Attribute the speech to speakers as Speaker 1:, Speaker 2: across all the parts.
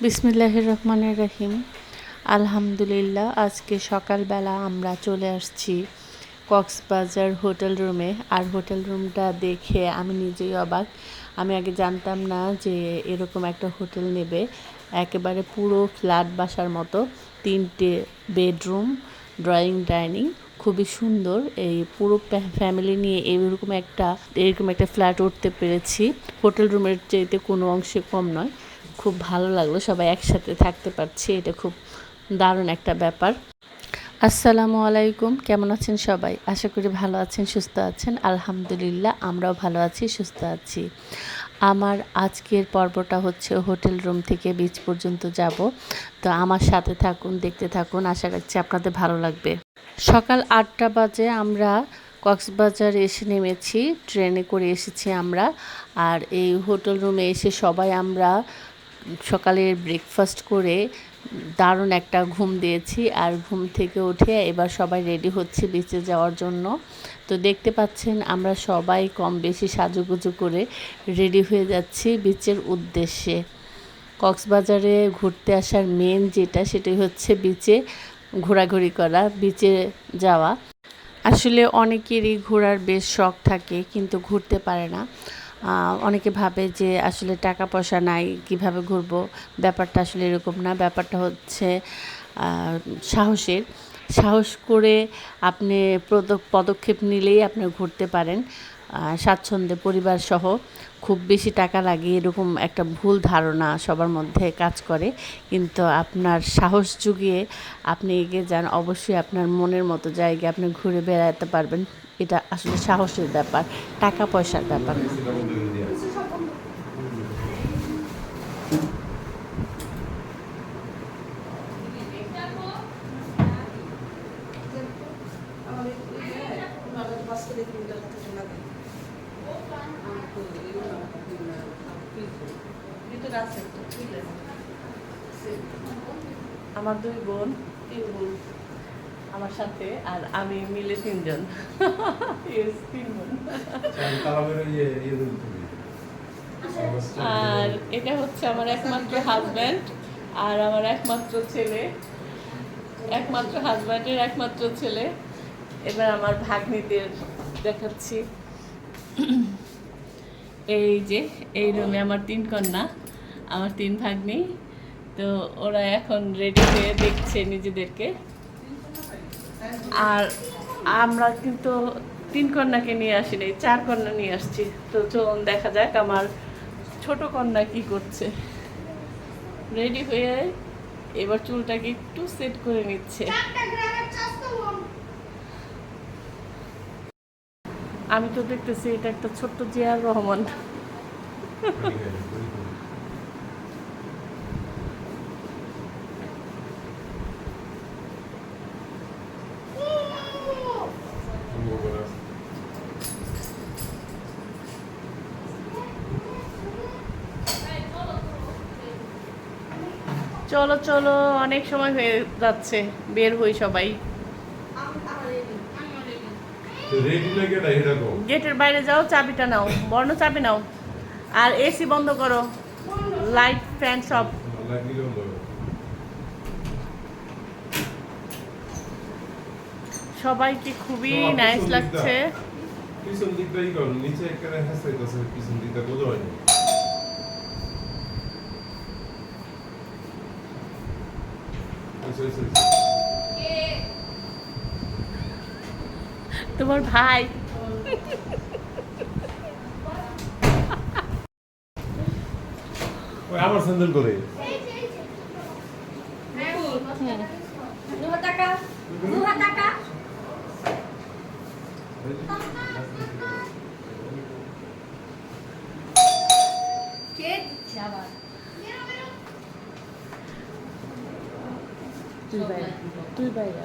Speaker 1: বিসমিল্লাহির রহমানির রহিম। আলহামদুলিল্লাহ, আজকে সকালবেলা আমরা চলে আসছি কক্সবাজার হোটেল রুমে। আর হোটেল রুমটা দেখে আমি নিজেই অবাক। আমি আগে জানতাম না যে এরকম একটা হোটেল নেবে। একেবারে পুরো ফ্ল্যাট বাসার মতো, তিনটে বেডরুম, ড্রয়িং, ডাইনিং। খুবই সুন্দর। এই পুরো ফ্যামিলি নিয়ে এরকম একটা এরকম একটা ফ্ল্যাট উঠতে পেরেছি। হোটেল রুমের চাইতে কোনো অংশে কম নয়। খুব ভালো লাগল, সবাই একসাথে থাকতে পারছি, এটা খুব দারুণ একটা ব্যাপার। আসসালামু আলাইকুম, কেমন আছেন সবাই? আশা করি ভালো আছেন, সুস্থ আছেন। আলহামদুলিল্লাহ, আমরাও ভালো আছি, সুস্থ আছি। আমার আজকের পর্বটা হচ্ছে হোটেল রুম থেকে বিচ পর্যন্ত যাব। তো আমার সাথে থাকুন, দেখতে থাকুন, আশা রাখছি আপনাদের ভালো লাগবে। সকাল আটটা বাজে আমরা কক্সবাজার এসে নেমেছি, ট্রেনে করে এসেছি আমরা। আর এই হোটেল রুমে এসে সবাই আমরা সকালের ব্রেকফাস্ট করে দারুণ একটা ঘুম দিয়েছি আর ঘুম থেকে উঠে এবার সবাই রেডি হচ্ছে বিচে যাওয়ার জন্য। তো দেখতে পাচ্ছেন আমরা সবাই কম বেশি সাজুগুজু করে রেডি হয়ে যাচ্ছি বিচের উদ্দেশ্যে। কক্সবাজারে ঘুরতে আসার মেন যেটা সেটাই হচ্ছে বিচে ঘোরাঘুরি করা বিচে যাওয়া। আসলে অনেকেরই ঘোরার বেশ শখ থাকে কিন্তু ঘুরতে পারে না। অনেকে ভাবে যে আসলে টাকা পয়সা নাই, কীভাবে ঘুরবো? ব্যাপারটা আসলে এরকম না। ব্যাপারটা হচ্ছে সাহসের। সাহস করে আপনি পদক্ষেপ নিলেই আপনি ঘুরতে পারেন। স্বাচ্ছন্দ্যে পরিবার সহ খুব বেশি টাকা লাগে এরকম একটা ভুল ধারণা সবার মধ্যে কাজ করে। কিন্তু আপনার সাহস যুগিয়ে আপনি এগিয়ে যান, অবশ্যই আপনার মনের মতো জায়গায় আপনি ঘুরে বেড়াতে পারবেন। এটা আসলে সাহসের ব্যাপার, টাকা পয়সার ব্যাপার না। আমার দুই বোন তিন বোন আমার সাথে আর আমি মিলে তিনজন। আর এটা হচ্ছে আমার একমাত্র হাজব্যান্ড আর আমার একমাত্র ছেলে। একমাত্র হাজব্যান্ডের একমাত্র ছেলে। এবার আমার ভাগ্নিদের দেখাচ্ছি। এই যে এই রুমে আমার তিন কন্যা। আমার তিন ভাগ্নি। তো ওরা এখন রেডি হয়ে দেখছে নিজেদেরকে। আর আমরা কিন্তু তিন কন্যাকে নিয়ে আসিনি চার কন্যা নিয়ে আসছি। তো চলুন দেখা যাক আমার ছোট কন্যা কি করছে। রেডি হয়ে এবার চুলটাকে একটু সেট করে নিচ্ছে। আমি তো দেখতেছি এটা একটা ছোট্ট জিয়ার রহমান। চলো চলো অনেক সময় হয়ে যাচ্ছে বের হই সবাই। গেটের বাইরে যাও চাবিটা নাও বর্ণ চাবি নাও। আর এসি বন্ধ করো লাইট ফ্যান সব। সবাইকে খুবই নাইস লাগছে।
Speaker 2: পিছন দিকটাই করো নিচে হাসাইতেছে পিছন দিকটা বোঝা হয়নি।
Speaker 1: তোমার ভাই।
Speaker 2: ওই আমার স্যান্ডেল করে।
Speaker 1: তুই বাইরে। তুই বাইরে।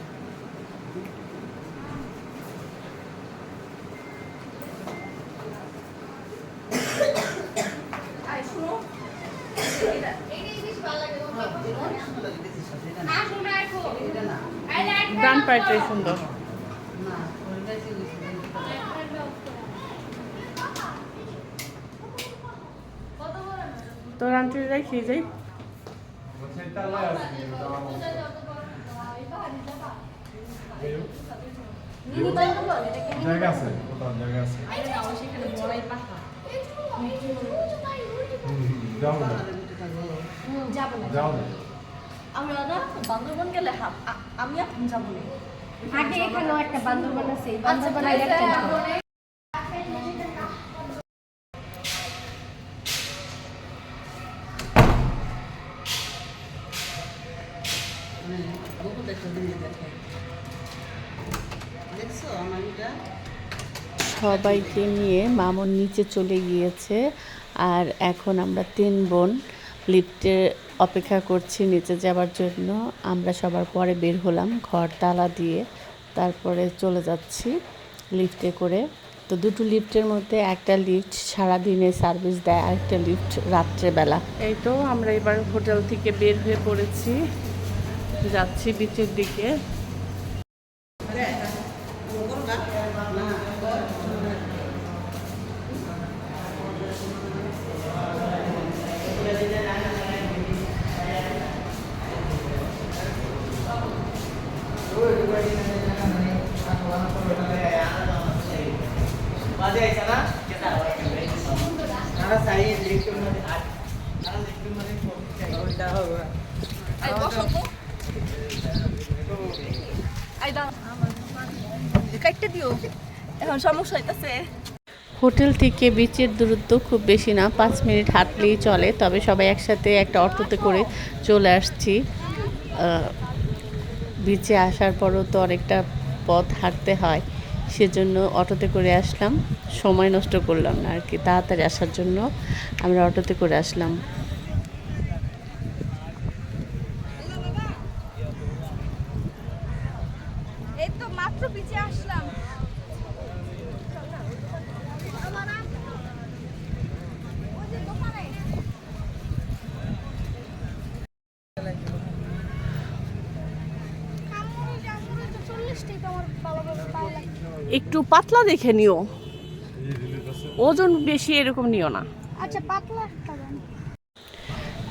Speaker 1: ডান পাইটাই সুন্দর। তোর আন্টি রাখি যাই
Speaker 2: তালায় আছে কিন্তু যাওয়ার মতো। এই হোক, জায়গা আছে কোথাও জায়গা আছে। হুম, হুম, যাও না যাও। না
Speaker 3: আমরা না বান্দরবন গেলে হা- আমি এখন যাব না।
Speaker 4: আগে এখানেও একটা বান্দরবান আছে এই
Speaker 3: আচ্ছা
Speaker 4: বান্দরবানের
Speaker 3: ঠিক
Speaker 4: একটা
Speaker 3: আছে,
Speaker 4: যাব।
Speaker 3: দেখছ আমার এটা
Speaker 1: সবাইকে নিয়ে মামুন নিচে চলে গিয়েছে আর এখন আমরা তিন বোন লিফটে অপেক্ষা করছি নিচে যাওয়ার জন্য। আমরা সবার পরে বের হলাম ঘর তালা দিয়ে তারপরে চলে যাচ্ছি লিফটে করে। তো দুটো লিফটের মধ্যে একটা লিফট সারাদিনে সার্ভিস দেয় আরেকটা লিফট রাত্রেবেলা। এই তো আমরা এবার হোটেল থেকে বের হয়ে পড়েছি। যাচ্ছি বিচের দিকে।
Speaker 3: কাটতে দিও এখন সমস্যা হইতাছে
Speaker 1: হোটেল থেকে বিচের দূরত্ব খুব বেশি না। পাঁচ মিনিট হাঁটলেই চলে। তবে সবাই একসাথে একটা অটোতে করে চলে আসছি। বিচে আসার পরও তো অনেকটা পথ হাঁটতে হয়। সেজন্য অটোতে করে আসলাম। সময় নষ্ট করলাম না আর কি, তাড়াতাড়ি আসার জন্য আমরা অটোতে করে আসলাম।
Speaker 3: এই তো মাত্র পিছিয়ে আসলাম।
Speaker 1: একটু পাতলা দেখে নিও। ওজন বেশি এরকম নিও না।
Speaker 4: আচ্ছা পাতলা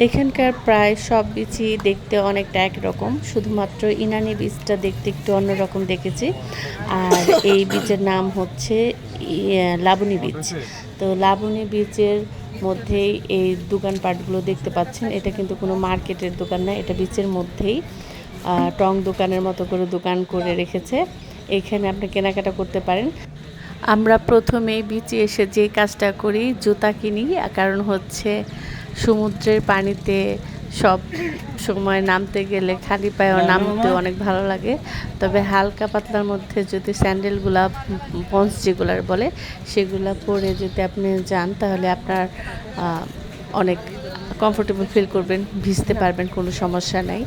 Speaker 1: এখানকার প্রায় সব বীচই দেখতে অনেকটা একরকম শুধুমাত্র ইনানি বীজটা দেখতে একটু অন্যরকম দেখেছি। আর এই বীচের নাম হচ্ছে ই- লাবণী বীচ তো লাবণী বীচের মধ্যেই এই দোকানপাটগুলো দেখতে পাচ্ছেন। এটা কিন্তু কোনো মার্কেটের দোকান না এটা বীচের মধ্যেই টং দোকানের মতো করে দোকান করে রেখেছে। এখানে আপনি কেনাকাটা করতে পারেন। আমরা প্রথমে বিচে এসে যে কাজটা করি জুতা কিনি কারণ হচ্ছে সমুদ্রের পানিতে সব সময় নামতে গেলে খালি পায়েও নামতে অনেক ভালো লাগে। তবে হালকা পাতলার মধ্যে যদি স্যান্ডেলগুলা পন্স যেগুলার বলে সেগুলা পরে যদি আপনি যান তাহলে আপনার অনেক কমফোর্টেবল ফিল করবেন ভিজতে পারবেন কোনো সমস্যা নাই।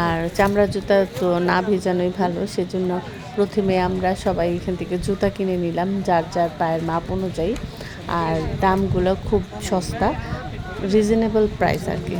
Speaker 1: আর চামড়ার জুতা তো না ভেজানোই ভালো সেজন্য প্রথমে আমরা সবাই এখান থেকে জুতা কিনে নিলাম, যার যার পায়ের মাপ অনুযায়ী। আর দামগুলো খুব সস্তা রিজনেবল প্রাইস আর কি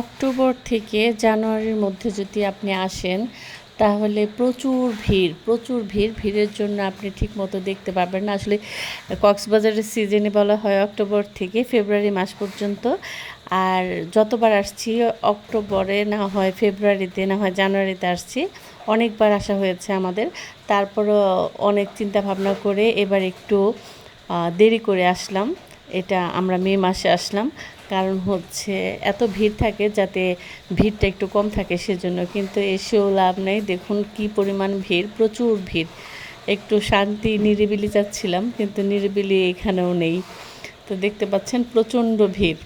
Speaker 1: অক্টোবর থেকে জানুয়ারির মধ্যে যদি আপনি আসেন, তাহলে প্রচুর ভিড় প্রচুর ভিড়। ভিড়ের জন্য আপনি ঠিকমতো দেখতে পারবেন না। আসলে কক্সবাজারের সিজনে বলা হয় অক্টোবর থেকে ফেব্রুয়ারি মাস পর্যন্ত। আর যতবার আসছি, অক্টোবরে না হয় ফেব্রুয়ারিতে, না হয় জানুয়ারিতে আসছি, অনেকবার আসা হয়েছে আমাদের। তারপরও অনেক চিন্তা ভাবনা করে এবার একটু দেরি করে আসলাম। এটা আমরা মে মাসে আসলাম। কারণ হচ্ছে এত ভিড় থাকে যাতে ভিড়টা একটু কম থাকে সেজন্য কিন্তু এসেও লাভ নেই। দেখুন কি পরিমাণ ভিড়, প্রচুর ভিড়। একটু শান্তি, নিরিবিলি যাচ্ছিলাম কিন্তু নিরিবিলি এখানেও নেই। তো দেখতে পাচ্ছেন প্রচণ্ড ভিড়।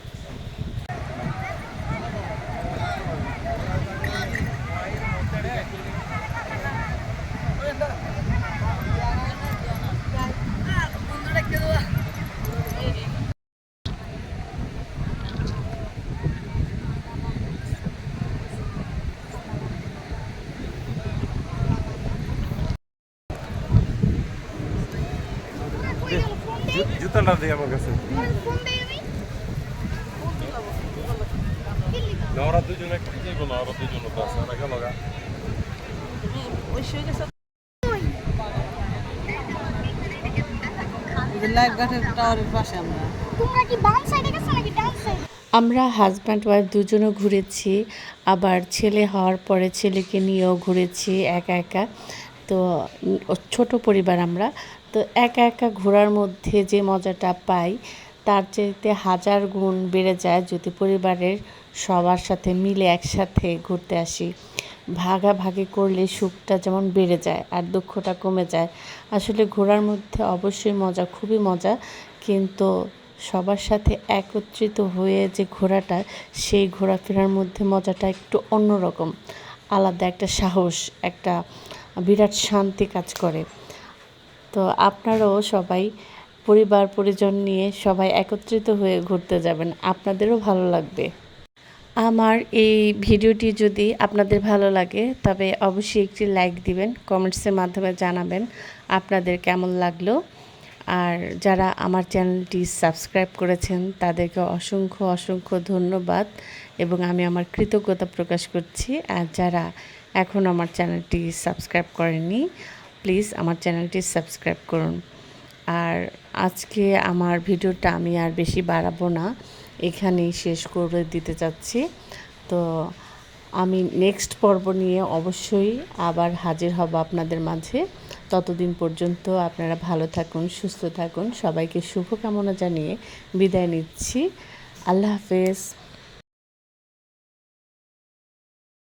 Speaker 2: জুতাটা দিয়ে আমার কাছে।
Speaker 4: ফোন দেই আমি
Speaker 2: না ওরা দুজন একটা যাইব ওরা দুজন তো আছে ওরা গেল
Speaker 5: লাইফ গার্ডের টাওয়ারের পাশে আমরা
Speaker 4: তোমরা কি বাম সাইডে গেছো নাকি ডান সাইডে
Speaker 1: আমরা হাজব্যান্ড ওয়াইফ দুজনও ঘুরেছি আবার ছেলে হওয়ার পরে ছেলেকে নিয়েও ঘুরেছি একা একা। তো ছোট পরিবার আমরা, তো একা একা ঘোরার মধ্যে যে মজাটা পাই, তার চাইতে হাজার গুণ বেড়ে যায় যদি পরিবারের সবার সাথে মিলে একসাথে ঘুরতে আসি। ভাগাভাগি করলে সুখটা যেমন বেড়ে যায় আর দুঃখটা কমে যায়। আসলে ঘোরার মধ্যে অবশ্যই মজা, খুবই মজা, কিন্তু সবার সাথে একত্রিত হয়ে যে ঘোরাটা, সেই ঘোরাফেরার মধ্যে মজাটা একটু অন্যরকম। আলাদা একটা সাহস, একটা বিরাট শান্তি কাজ করে। তো আপনারাও সবাই পরিবার, পরিজন নিয়ে সবাই একত্রিত হয়ে ঘুরতে যাবেন। আপনাদেরও ভালো লাগবে। আমার এই ভিডিওটি যদি আপনাদের ভালো লাগে, তবে অবশ্যই একটি লাইক দিবেন কমেন্টসের মাধ্যমে জানাবেন আপনাদের কেমন লাগল। আর যারা আমার চ্যানেলটি সাবস্ক্রাইব করেছেন, তাদেরকে অসংখ্য অসংখ্য ধন্যবাদ এবং আমি আমার কৃতজ্ঞতা প্রকাশ করছি। আর যারা এখন আমার চ্যানেলটি সাবস্ক্রাইব করেননি, প্লিজ আমার চ্যানেলটি সাবস্ক্রাইব করুন। আর আজকে আমার ভিডিওটা আমি আর বেশি বাড়াবো না, এখানেই শেষ করে দিতে চাচ্ছি। তো আমি নেক্সট পর্ব নিয়ে অবশ্যই আবার হাজির হব আপনাদের মাঝে। ততদিন পর্যন্ত আপনারা ভালো থাকুন, সুস্থ থাকুন। সবাইকে শুভকামনা জানিয়ে বিদায় নিচ্ছি। আল্লাহ হাফেজ।